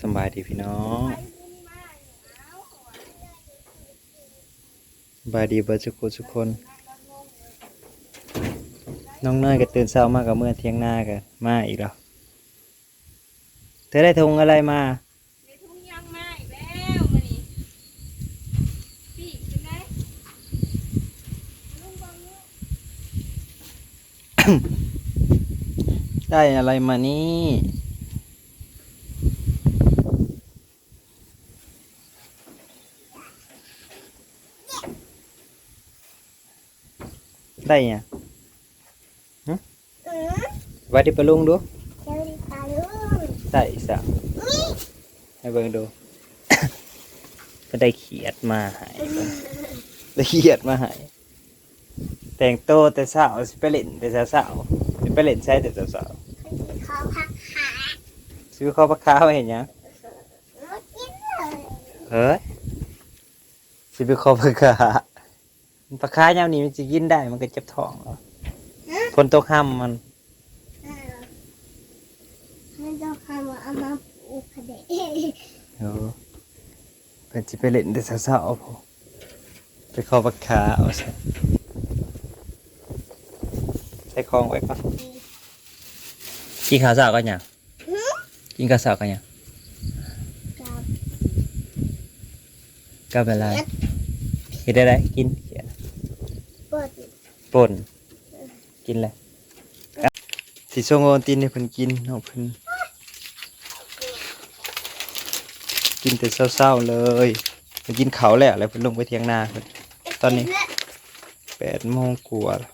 สำบายดีพี่น้องสบายดีเบิร์ดทุกคนทุกคน น้องเนยก็ตื่นเช้ามากกับเมื่อเที่ยงหน้ากันมาอีกแล้ว เธอได้ทงอะไรมาในทุ่งยางมาอีกแล้วมานี่ปีกเป็นไงได้อะไรมานี่ ได้เนี่ยฮะไว้ที่ปะลุงดูเจ้าดิปลาลูกได้อีกสักให้เบิ่งดูก็ได้เขียดมาใหายได้เขียดมาใหายแต่งโตวแต่สาวสิไปเล่นแต่สาวๆสิไปเล่นใช้แต่สาวขอผักขาๆซื้อข้าวปลาคาวเห็นยังมากินเลยเฮ้ยสิไปข้าวปลาคา ปลาคายามนี้มันจะกินได้มันก็เจ็บท้องเหรอคนตกห้ามมันเออให้เจ้าคำว่าเอามาปลูกกระเดะเออเป็นสิไปเล่นแต่สาวๆพอไปข้าวปลาคาเอาใส่ใส่คลองไว้ก่อนกินข้าวสาวกันยังกินข้าวสาวกันยังกับก็เป็นไรกินได้ไรกินเขียนเปิด ป่นกินเลยสีส้มโอนตินให้เพิ่นกินเอาเพิ่นกินแต่เศร้าๆเลยไปกินเขาวแล้วแล้วเพิ่นลงไปเทียงนาเพิ่นตอนนี้แปดโมงกว่าแล้ว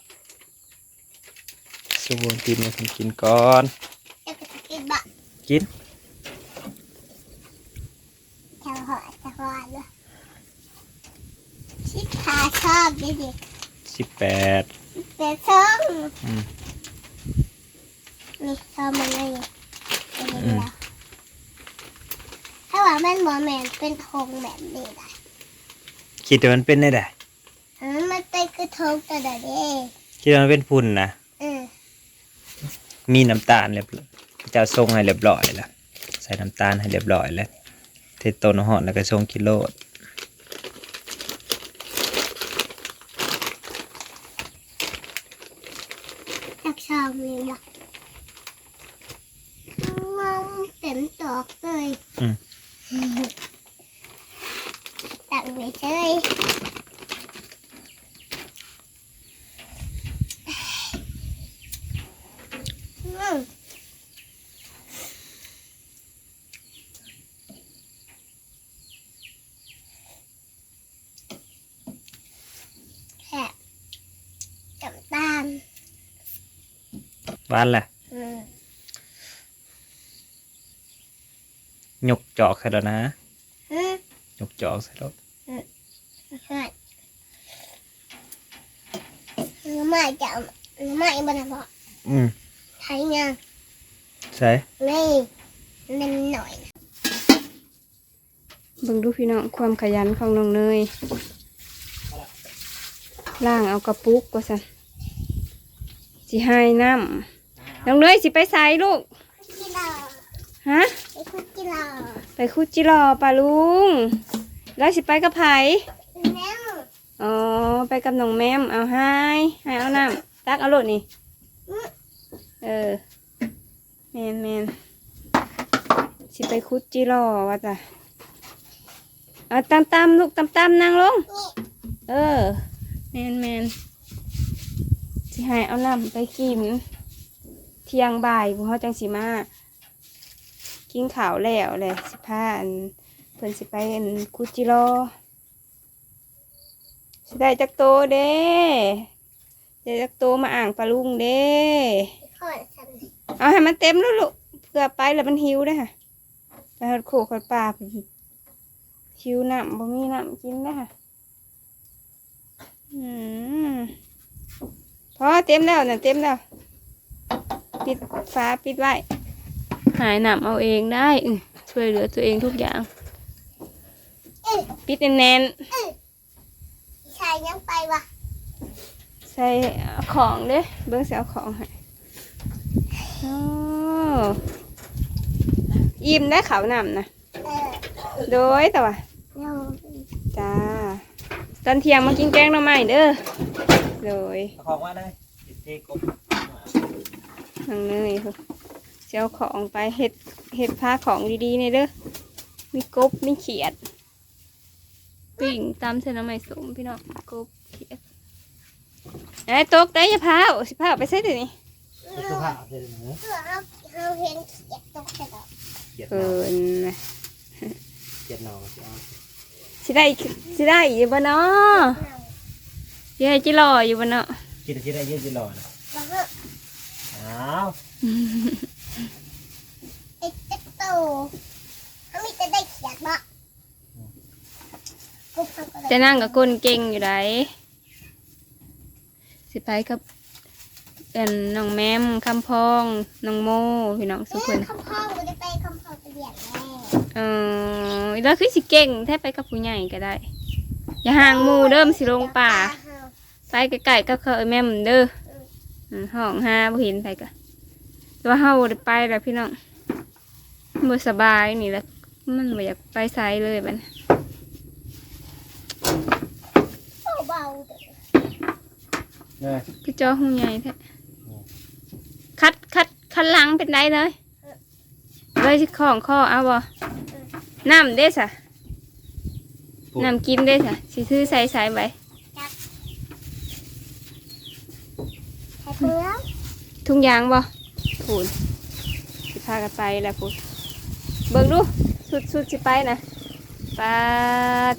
ส้มโอนตินให้เพิ่นกินก่อนเจ้าก็จะกินบะกินเจ้าหอยเจ้าหอยเลยชิคาชอบดิดิ สิบแปดแต่ส้มอืมนี่ส้มมันเลยเป็นยังไงล่ะถ้าว่ามันบอแมนเป็นธงแบบนี้ได้คิดว่ามันเป็นได้ไดเออมันเป็นกระทงกระดาษเด้คิดว่ามันเป็นพุ่นนะเออมีน้ำตาลเรียบร้อยเจ้าทรงให้เรียบร้อยแล้วใส่น้ำตาลให้เรียบร้อยแล้วเทต้นหอดแล้วก็ทรงกิโลจักชอบเลยว่ะมองเต็มตอกเลย อืม ตักไปเฉยอืมแค่จำตาล หวานแหละอืมยกจอกใส่แล้วนะอืมยกจอกใส่แล้วใช่น้ำไม่จะเอาน้ำไม่บันพออืมใช้งานใส่นี่เล่นหน่อยเบิ่งดูพี่น้องความขยันของน้องเนยล่างเอากระปุกว่าสันสิให้น้ำ น้องเนยสิไปใส่ลูก กิโลฮะไอ้คุกกิโลไปคุจิรอปลาลุง แล้วสิไปกับไผแล้วอ๋อ ไปกับน้องแมม เอาให้ให้เอาน้ำตักเอาโลดนี่ เออแมนแมนสิไปคุดจิรอว่าจ้ะเอาตามตามๆลูกตามตามๆนั่งลง เออแมนแมนสิให้เอาน้ำไปกินเที่ยงบ่ายพวกเขาจังสิมากินข้าวแล้วแหละสิพาอันเพิ่นสิไปอันคุดจิรอสิได้จักโตเด้ได้จักโตมาอ่างปลาลุงเด้ขอสันเอาให้มันเต็มแล้วลูกเพื่อไปแล้วมันหิวได้อค่ะไปหดโขกหดปลาหิวน้ำบ่มีน้ำกินได้อค่ะอืมพอเต็มแล้วน่ะเต็มแล้ว ปิดฝาปิดไว้ หายน้ำเอาเองได้อือช่วยเหลือตัวเองทุกอย่าง ปิดแน่นชายยังไปวะๆใส่ของเด้อเบิ้งใส่เอาของให้โอ้อิ่มได้ขาวนำนะเออโดยแต่ว่าเราจ้าตอนเที่ยงมากินแกงหน่อไม้เด้อโดยเอาของมาเลยติดเจกบ ทางเนยค่ะเจ้าของไปเห็ดเห็ดผ้าของดีๆเนี่ยเด้อมีกบมีเขียดปิ่งตามเส้นน้ำไม้สมพี่น้องกบเขียดไอ้ตกได้อยาพาเอาสิพาเอาไปใส่เดี๋ยวนี้เป็นตัวผ้าเสร็จแล้วเพื่อเราเราเห็นเขียดตกใส่ดอกเกียดหเพิ่นอนนะเกียดหนอนสิเอาสิได้สิได้อยู่บ่เนาะสิให้จิรออยู่บ่เนาะกินจะได้เยอะจะรอนะแล้วก็ อ้าวไอ้เจ๊กโตเขามีแต่ได้เขียดบ่กูฟังก็ได้จะนั่งกับคนเก่งอยู่ไดสิไปกับเป็นน้องแมมคำพองน้องโมพี่น้องสุกคนคำพ่อกูจะไปคำพ่อไปเรียนแม่เออแล้วคือสิเก่งแท้ไปกับผู้ใหญ่ก็ได้ อย่าห่างหมู่เด้อมนสิลงป่า ไปไกลๆก็เคยแม่มเด้ออืม ห้องห้าบ่เห็นไปกะแต่ว่าเฮาบ่ได้ไปแล้วพี่น้องบ่สบายนี่แหละมันบ่อยากไปไสเลยบัดนี้เบาๆเด้อเนี่ยคือจอหูใหญ่แท้คัดคัดคันหลังเป็นไดเลยเลยสิของข้อเอาบ่น้ำเด้สะน้ำกินเด้สะสิซื้อใส่ใส่ไป ใช้เพื่อ ทุ่งยางบ่พูนสิพากันไปแล้วพูนเบิ่งดูสุดสุดสิไปนะปลา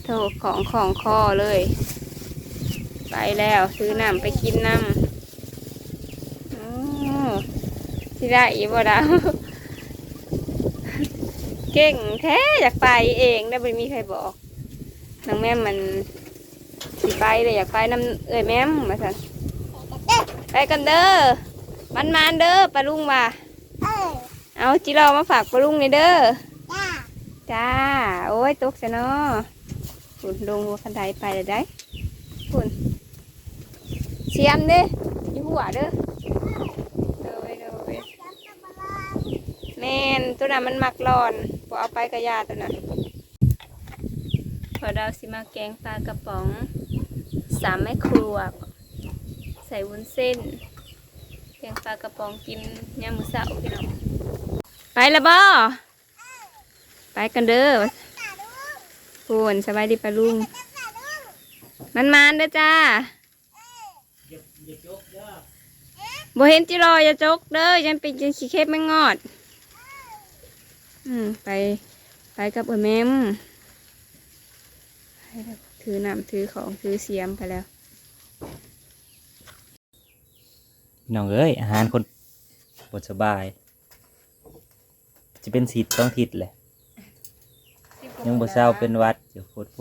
โถของของคอเลย ไปแล้วซื้อน้ำไปกินน้ำอ๋อสิได้อีบ่ดาวเก่งแท้อยากไปเองได้ไม่มีใครบอกน้องแม่มันสิไปเลยอยากไปน้ำเอ้ยแม่มาสันใช้กันไปกันเด้อ มันมานๆเด้อปลาลุงว่าเออเอาจิรอมาฝากปลาลุงในอยเด้อ จ้าจ้า โอ้ยตกซะเนาะฝุ่นลงหัวคันไดไปเลยได้ฝุ่นเสียมเด้ออยี่หัวเด้อเด้อเด้อจับตะบลาแม่นตัวนั้นมันมักร้อนพอเอาไปกระยาตัวนั้นพอเราสิมาแกงปลากระป๋องสามแม่ครัว ใส่วุ้นเส้น แกงปลากระป๋องกินยามมื้อเช้าพี่น้องไปละบ่ไปกันเด้อพูนสบายดีปะลุง มันมานเด้อจ้าบ่เห็นจิรออย่าจกเด้อยังเป็นจังขี้เข็บไม่งอด อืมไป ไปกับเออแมมถือน้ำถือของถือเสียมไปแล้ว พี่ น้องเอ้ยอาหารคนปวดสบาย จะเป็นสิทธิ์ต้องทิศเลยยังบ่เศร้าเป็นหวัดเดี๋ยวโคตรโพ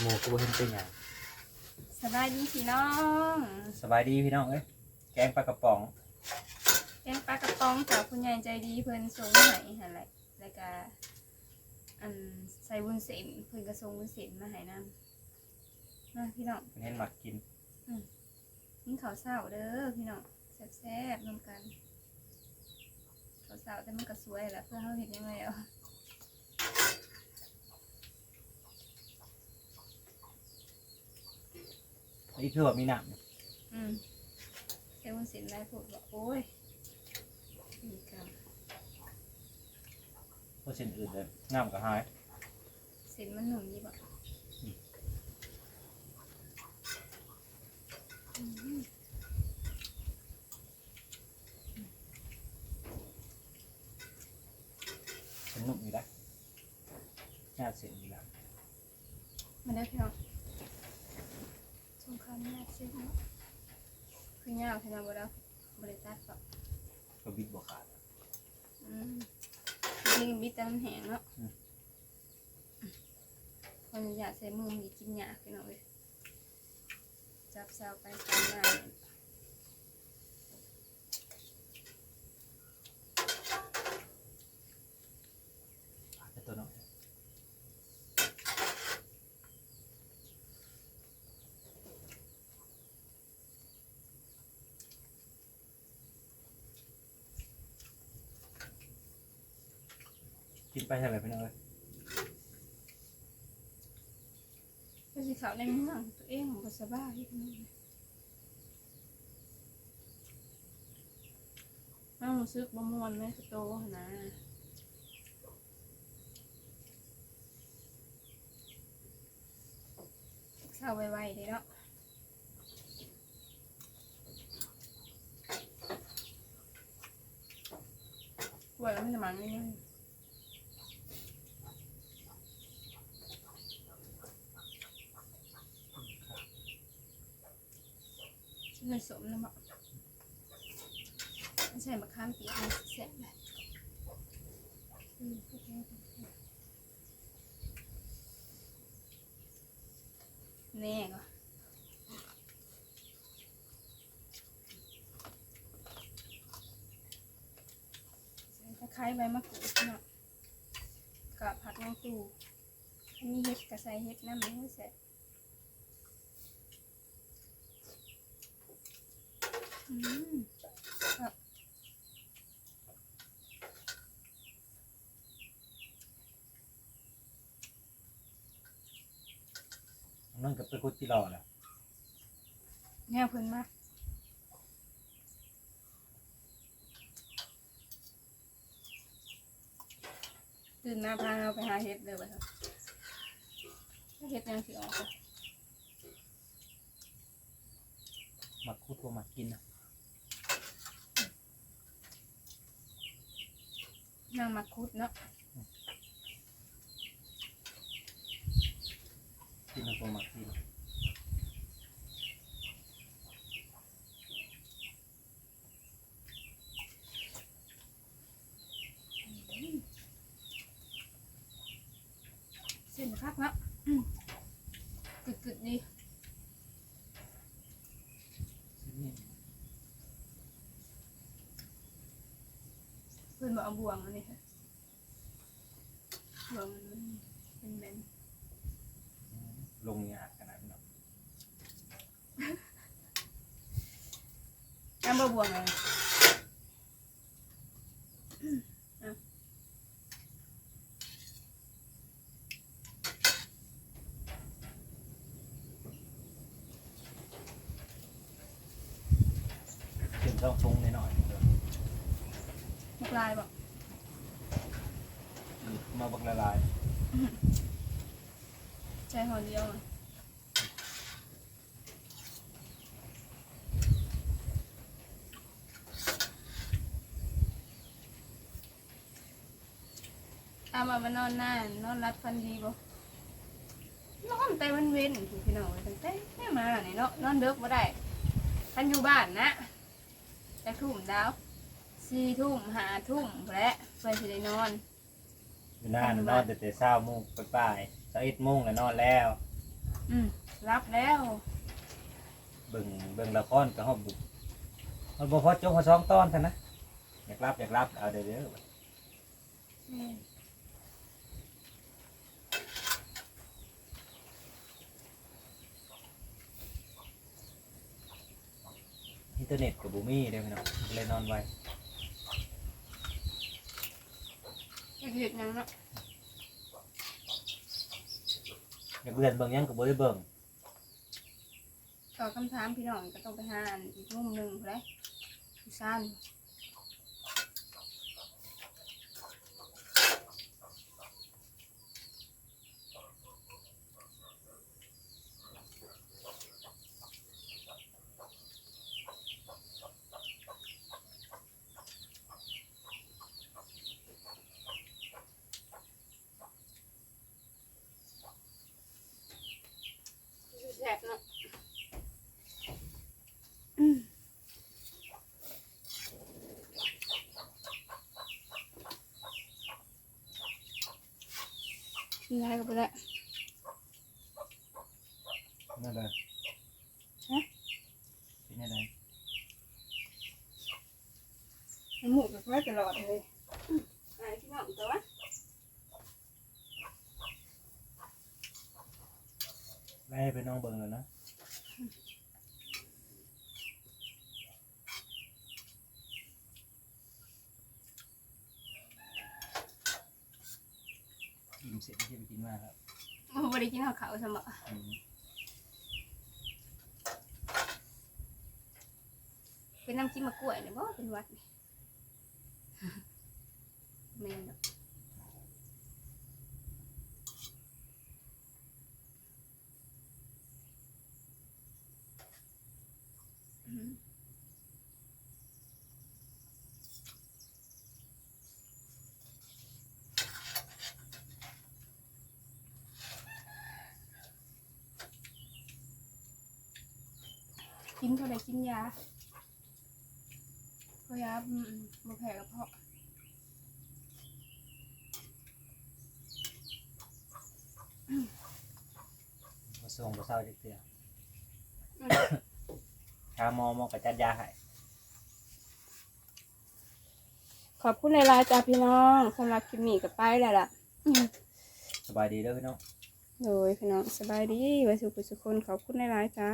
หมูกูบ่เห็นเป็นหยังสบายดีพี่น้องสบายดีพี่น้องเอ้ยแกงปลากระป๋องแกงปลากระป๋องจากคุณยายใจดีเพิ่นส่งมาให้หั่นแหละแล้วก็อันใส่วุ้นเส้นเพิ่นก็ส่งวุ้นเส้นมาให้นำมาพี่น้องเป็นเห็นหมักกิน กินข้าวเช้าเด้อพี่น้องแซ่บๆนำกันข้าวเช้าแต่มันก็สวยแหละเพื่อเฮาเฮ็ดยังไงอะอีกคือว่ามีน้ำอืมใส่วุ้นเส้นหลายโพดบอกโอ้ยนี่ก็เพราะเส้นอื่นเลยน้ำก็หายเส้นมันหนุ่มดีบ่อืม เส้นนุ่มอยู่แล้วหน้าเส้นอยู่แล้วมาได้อพี่น้องสงครามแรกเส้นเนาะคือยาวขนาดบ่ได้บ่ได้ตัดปะก็บิดบ่ขาดอืมนี่บิดแต่มันแห้งเนาะอืมคนอยากใส่มือมีกินยากพี่น้องเอ้ยจับเสาไปตามมาเนี่ย ขาดแต่ตัวน้อย กินไปเท่าไหร่พี่น้องเอ้ยก็สิขาวในเมืองตัวเองบ่สบ้ายพี่น้องน้องรู้สึกบ่ม่วนแม่คือโตนะเศร้าวไวๆเด้เนาะป่วแล้วมันจะมันง่าย เลยสมนะบอกใส่มะขามเปียกมันแซ่บเลยแน่ก็ใส่ตะไคร้ใบมะกรูดเนาะกับผักแมงตูอันนี้เห็ดกระใส่เห็ดน้ำมันให้แซ่บอื นั่นก็ไปคุดที่รอแหละแนวเพิ่นมาตื่นมาพาเราไปหาเห็ดเลยว่ะครับเห็ดยังสิออกอะหมักคุดตัวหมักกินนะ นางมาคุดเนาะกินตัวหมักกิน เส้นคักเนาะอืมกึดๆดี นี่ เพิ่น บอกเอาบวงอันนี้ค่ะบวงมันเป็นแบนลงยากขนาดนั้นเนาะน้ำบ่บวงเลยเตรียมต้องปรุงหน่อยๆเดี๋ยว มกลายบอก มาบักละลายใช้หอเดียวอะตามามานอนหน้านอนรับฟันดีบ่นอนแต่วันเว้นถูกพี่น้องตั้งแต่แม่มาเนี่ยเนาะนอนเด็กบ่ได้ท่านอยู่บ้านนะจะทุ่มดาวสี่ทุ่มห้าทุ่มและเพื่อสิได้นอน อยู่นานนอนแต่แต่เช้าโมุ่งไปป้ายสอิดโมุ่งแล้วนอนแล้ว อืมรับแล้วเบิ่งเบิ่งละครก็ฮอบบุกมันบ่พอจบพอสองตอนเท่านะอยากรับอยากรับเอาเด้อเด้ออืมอินเทอร์เน็ตกับบูมี่เด้อพี่น้องเลยนอนไว อยาก เห็นหยังเนาะอยากเบื่อนเบิ่งหยังก็บ่ได้เบิ่งตอบคำถามพี่น้องก็ต้องไปหาอันอีกมุมหนึ่งเลยผู้ซ่าน กินอะไรก็ไปแล้วนั่นเลยฮะเป็นยังไงมันหมูกับไว้ตลอดเลยอืมอะไรพี่น้องแต่ว่าไล่ให้ไปน้องเบิ่งแล้วนะ เสร็จที่ไปกินมาแล้ว โอ้บริกินข้าวขาวสมะอืมเป็นน้ำจิ้มมะกล้วยเนี่ยบ่เป็นหวัดนี่ แม่นดอก เท่าไรกินยาเพราะยาอืมบ่แพ้กระเพาะมาส่งมาเศร้าจักเตือหาหมอหมอกระจัดยาให้ขอบคุณหลายๆจ้าพี่น้องสำหรับคลิปนี้กับไปแล้วล่ะสบายดีเด้อพี่น้อง โดยพี่น้องสบายดีไว้สุขสุขคนขอบคุณหลายๆจ้า